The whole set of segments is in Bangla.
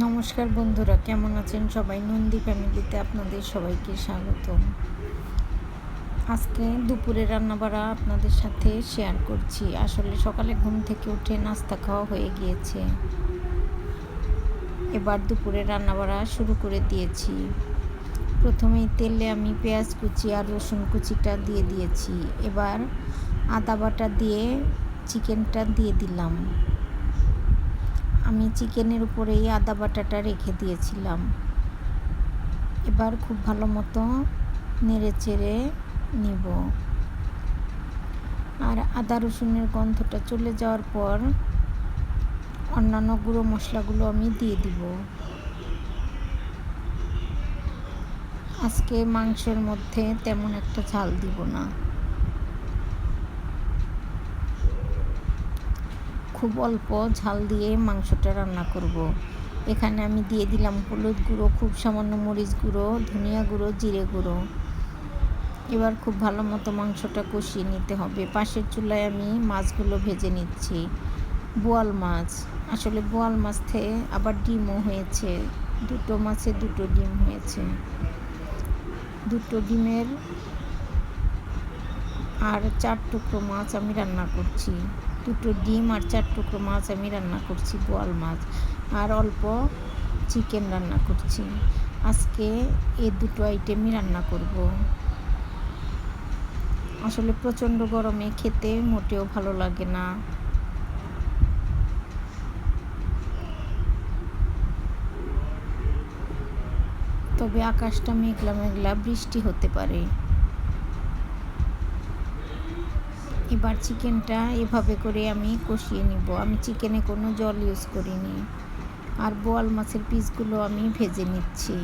নমস্কার বন্ধুরা, কেমন আছেন সবাই? নন্দী ফ্যামিলিতে আপনাদের সবাইকে স্বাগত আজকে দুপুরে রান্নাবাড়া আপনাদের সাথে শেয়ার করছি। আসলে সকালে ঘুম থেকে উঠে নাস্তা খাওয়া হয়ে গিয়েছে। এবার দুপুরে রান্নাবাড়া শুরু করে দিয়েছি। প্রথমেই তেলে আমি পেঁয়াজ কুচি আর রসুন কুচিটা দিয়ে দিয়েছি। এবার আদা বাটা দিয়ে চিকেনটা দিয়ে দিলাম। আমি চিকেনের উপরেই আদা বাটাটা রেখে দিয়েছিলাম। এবার খুব ভালো মতো নেড়ে চেড়ে নিব। আর আদা রসুনের গন্ধটা চলে যাওয়ার পর অন্যান্য গুঁড়ো মশলাগুলো আমি দিয়ে দিব। আজকে মাংসের মধ্যে তেমন একটা ঝাল দিব না। খুব অল্প ঝাল দিয়ে মাংসটা রান্না করব। এখানে আমি দিয়ে দিলাম হলুদ গুঁড়ো, খুব সামান্য মরিচ গুঁড়ো, ধনিয়া গুঁড়ো, জিরে গুঁড়ো। এবার খুব ভালো মতো মাংসটা কষিয়ে নিতে হবে। পাশের চুলায় আমি মাছগুলো ভেজে নিচ্ছি। বোয়াল মাছ। আসলে বোয়াল মাছ থেকে আবার ডিমও হয়েছে। দুটো মাছে দুটো ডিম হয়েছে। দুটো ডিমের আর চার টুকরো মাছ আমি রান্না করছি। দুটো ডিম আর চার টুকরো মাছ আমি রান্না করছি, বোয়াল মাছ। আর অল্প চিকেন রান্না করছি। আজকে এই দুটো আইটেমই রান্না করব। আসলে প্রচণ্ড গরমে খেতে মোটেও ভালো লাগে না। তবে আকাশটা মেঘলা মেঘলা বৃষ্টি হতে পারে। এবার চিকেনটা এভাবে করে আমি কষিয়ে নিব। আমি চিকেনে কোনো জল ইউজ করিনি। আর বোয়াল মাছের পিসগুলো আমি ভেজে নিচ্ছি।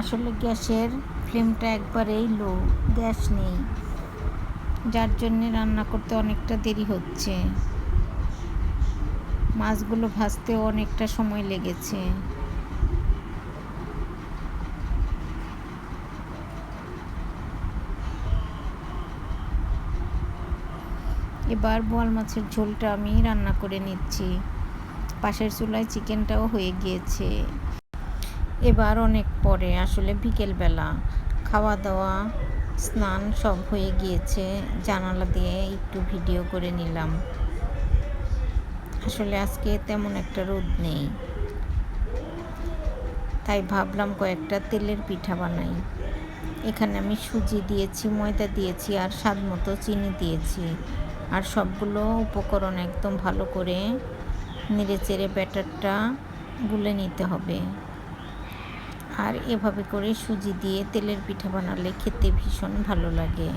আসলে গ্যাসের ফ্লেমটা একবারেই লো গ্যাস নেই। যার জন্যে রান্না করতে অনেকটা দেরি হচ্ছে। মাছগুলো ভাজতেও অনেকটা সময় লেগেছে। এবার বোয়াল মাছের ঝোলটা আমি রান্না করে নিচ্ছি। পাশের চুলায় চিকেনটাও হয়ে গিয়েছে। এবার অনেক পরে, আসলে বিকেলবেলা খাওয়া দাওয়া স্নান সব হয়ে গিয়েছে। জানালা দিয়ে একটু ভিডিও করে নিলাম। আসলে আজকে তেমন একটা রোদ নেই। তাই ভাবলাম কয়েকটা তেলের পিঠা বানাই। এখানে আমি সুজি দিয়েছি, ময়দা দিয়েছি আর স্বাদ মতো চিনি দিয়েছি। আর সবগুলো উপকরণ একদম ভালো করে নেড়ে চেড়ে ব্যাটারটা গুলে নিতে হবে। আর এভাবে করে সুজি দিয়ে তেলের পিঠা বানালে খেতে ভীষণ ভালো লাগে।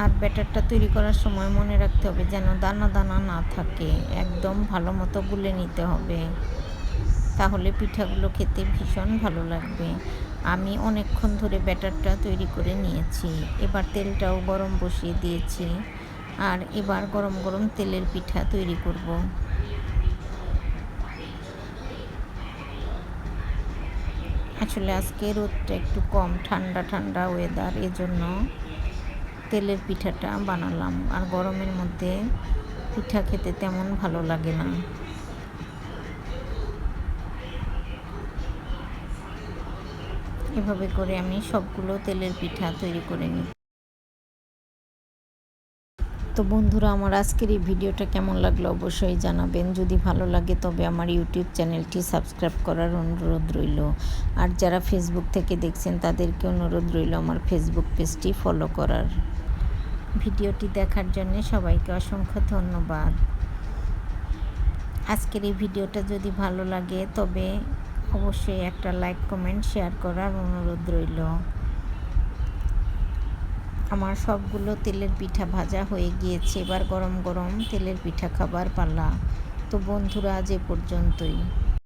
আর ব্যাটারটা তৈরি করার সময় মনে রাখতে হবে যেন দানা দানা না থাকে। একদম ভালো মতো গুলে নিতে হবে। তাহলে পিঠাগুলো খেতে ভীষণ ভালো লাগবে। আমি অনেকক্ষণ ধরে ব্যাটারটা তৈরি করে নিয়েছি। এবার তেলটাও গরম বসিয়ে দিয়েছি। আর এবার গরম গরম তেলের পিঠা তৈরি করব। আসলে আজকে রোদটা একটু কম, ঠান্ডা ঠান্ডা ওয়েদার এজন্য। তেলের পিঠাটা বানালাম। আর গরমের মধ্যে পিঠা খেতে তেমন ভালো লাগে না। এভাবে করে আমি সবগুলো তেলের পিঠা তৈরি করে নিই। তো বন্ধুরা, আমার আজকের এই ভিডিওটা কেমন লাগল অবশ্যই জানাবেন। যদি ভালো লাগে, তবে আমার ইউটিউব চ্যানেলটি সাবস্ক্রাইব করার অনুরোধ রইল। আর যারা ফেসবুক থেকে দেখছেন, তাদেরকে অনুরোধ রইল আমার ফেসবুক পেজটি ফলো করার। ভিডিওটি দেখার জন্য সবাইকে অসংখ্য ধন্যবাদ। আজকের এই ভিডিওটা যদি ভালো লাগে, তবে অবশ্যই একটা লাইক, কমেন্ট, শেয়ার করার অনুরোধ রইল। আমার সবগুলো তেলের পিঠা ভাজা হয়ে গিয়েছে। এবার গরম গরম তেলের পিঠা খাবার পালা। তো বন্ধুরা, আজ এ পর্যন্তই।